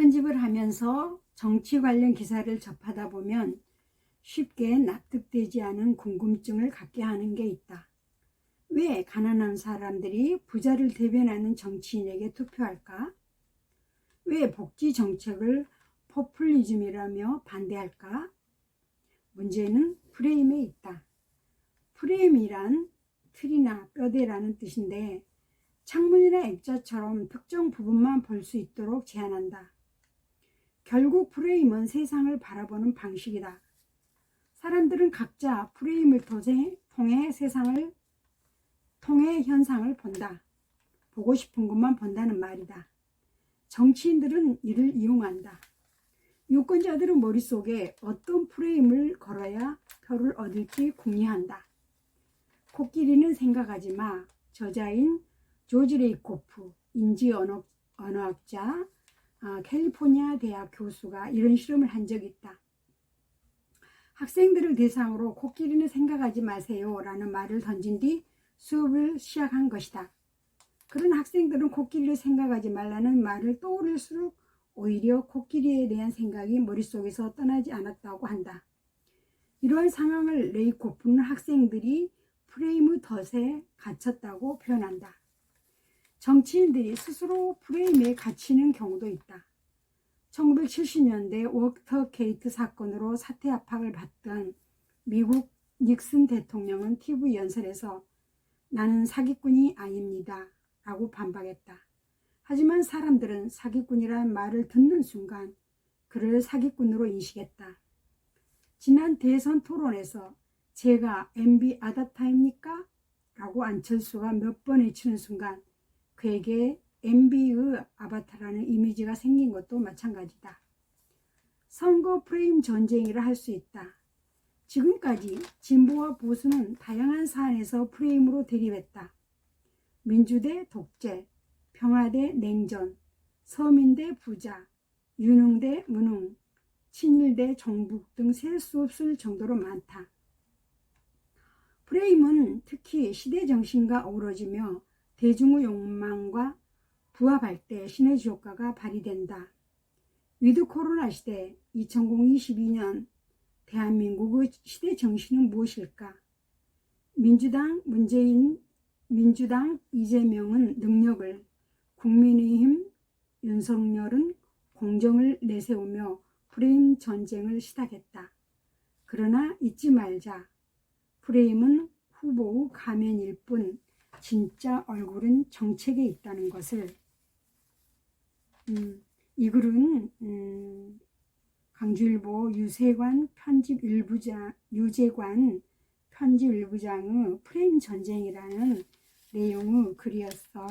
편집을 하면서 정치 관련 기사를 접하다 보면 쉽게 납득되지 않은 궁금증을 갖게 하는 게 있다. 왜 가난한 사람들이 부자를 대변하는 정치인에게 투표할까? 왜 복지 정책을 포퓰리즘이라며 반대할까? 문제는 프레임에 있다. 프레임이란 틀이나 뼈대라는 뜻인데 창문이나 액자처럼 특정 부분만 볼 수 있도록 제한한다. 결국 프레임은 세상을 바라보는 방식이다. 사람들은 각자 프레임을 통해, 통해 세상을 통해 현상을 본다. 보고 싶은 것만 본다는 말이다. 정치인들은 이를 이용한다. 유권자들은 머릿속에 어떤 프레임을 걸어야 표를 얻을지 궁리한다. 코끼리는 생각하지 마. 저자인 조지 레이코프, 인지 언어, 언어학자, 아, 캘리포니아 대학 교수가 이런 실험을 한 적이 있다. 학생들을 대상으로 코끼리는 생각하지 마세요 라는 말을 던진 뒤 수업을 시작한 것이다. 그런 학생들은 코끼리를 생각하지 말라는 말을 떠올릴수록 오히려 코끼리에 대한 생각이 머릿속에서 떠나지 않았다고 한다. 이러한 상황을 레이코프는 학생들이 프레임의 덫에 갇혔다고 표현한다. 정치인들이 스스로 프레임에 갇히는 경우도 있다. 1970년대 워터케이트 사건으로 사퇴 압박을 받던 미국 닉슨 대통령은 TV 연설에서 나는 사기꾼이 아닙니다. 라고 반박했다. 하지만 사람들은 사기꾼이라는 말을 듣는 순간 그를 사기꾼으로 인식했다. 지난 대선 토론에서 제가 MB 아다타입니까? 라고 안철수가 몇 번 외치는 순간 그에게 MB의 아바타라는 이미지가 생긴 것도 마찬가지다. 선거 프레임 전쟁이라 할 수 있다. 지금까지 진보와 보수는 다양한 사안에서 프레임으로 대립했다. 민주 대 독재, 평화 대 냉전, 서민 대 부자, 유능 대 무능, 친일 대 정북 등 셀 수 없을 정도로 많다. 프레임은 특히 시대 정신과 어우러지며 대중의 욕망과 부합할 때 시너지 효과가 발휘된다. 위드 코로나 시대 2022년 대한민국의 시대 정신은 무엇일까? 민주당 문재인, 민주당 이재명은 능력을, 국민의힘 윤석열은 공정을 내세우며 프레임 전쟁을 시작했다. 그러나 잊지 말자. 프레임은 후보의 가면일 뿐 진짜 얼굴은 정책에 있다는 것을 음, 이 글은 음, 강주일보 유세관 편집 일부장 유재관 편집 일부장의 프레임 전쟁이라는 내용의 글이었어.